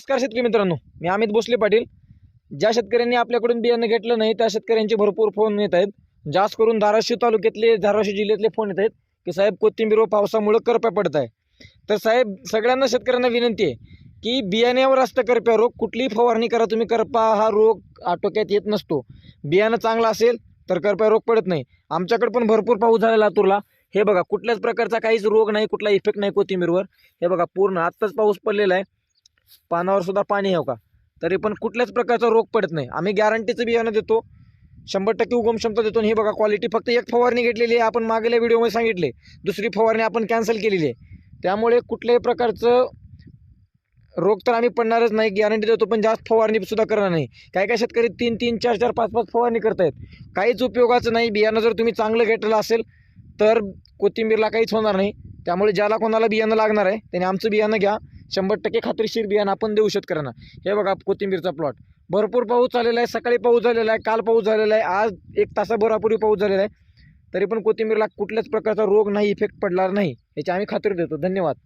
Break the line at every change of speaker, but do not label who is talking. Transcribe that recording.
नमस्कार शेतकरी मित्रांनो मी अमित भोसले पाटील. ज्या शेतकऱ्यांनी आपल्याकडून बियाणं घेतलं नाही त्या शेतकऱ्यांचे भरपूर फोन येत आहेत. जास्त करून धाराशिव तालुक्यातले धाराशिव जिल्ह्यातले फोन येत आहेत की साहेब कोथिंबीर व पावसामुळं करप्या पडत आहे तर साहेब सगळ्यांना शेतकऱ्यांना विनंती आहे की बियाण्यावर असतं करप्या रोग कुठलीही फवारणी करा तुम्ही करपा हा रोग आटोक्यात येत नसतो. बियाणं चांगलं असेल तर करप्या रोग पडत नाही. आमच्याकडे पण भरपूर पाऊस झाला लातूरला. हे बघा कुठल्याच प्रकारचा काहीच रोग नाही कुठला इफेक्ट नाही कोथिंबीरवर. हे बघा पूर्ण आत्ताच पाऊस पडलेला आहे. पानावर सुद्धा पाणी आहे हो का? तरी पण कुठल्याच प्रकारचा रोग पडत नाही. आम्ही गॅरंटीचं बियाणं देतो. शंभर टक्के उगम क्षमता देतो. आणि ही बघा क्वालिटी फक्त एक फवारणी घेतलेली आहे. आपण मागेल्या व्हिडिओमध्ये सांगितले. दुसरी फवारणी आपण कॅन्सल केलेली आहे. त्यामुळे कुठल्याही प्रकारचं रोग तर आम्ही पडणारच नाही. गॅरंटी देतो पण जास्त फवारणीसुद्धा करणार नाही. काय काय शेतकरी तीन तीन चार चार पाच पाच फवारणी करतायत. काहीच उपयोगाचं नाही. बियाणं जर तुम्ही चांगलं घेतलेलं असेल तर कोथिंबीरला काहीच होणार नाही. त्यामुळे ज्याला कोणाला बियाणं लागणार आहे त्याने आमचं बियाणं घ्या. शंभर टक्के खात्रीशीर बियाणं आपण देऊ शेतकऱ्यांना. हे बघा कोथिंबीरचा प्लॉट भरपूर पाऊस झालेला आहे सकाळी पाऊस झालेला आहे काल पाऊस झालेला आहे आज एक तासाभरापूर्वी पाऊस झालेला आहे. तरी पण कोथिंबीरला कुठल्याच प्रकारचा रोग नाही इफेक्ट पडणार नाही. याची आम्ही खात्री देतो. धन्यवाद.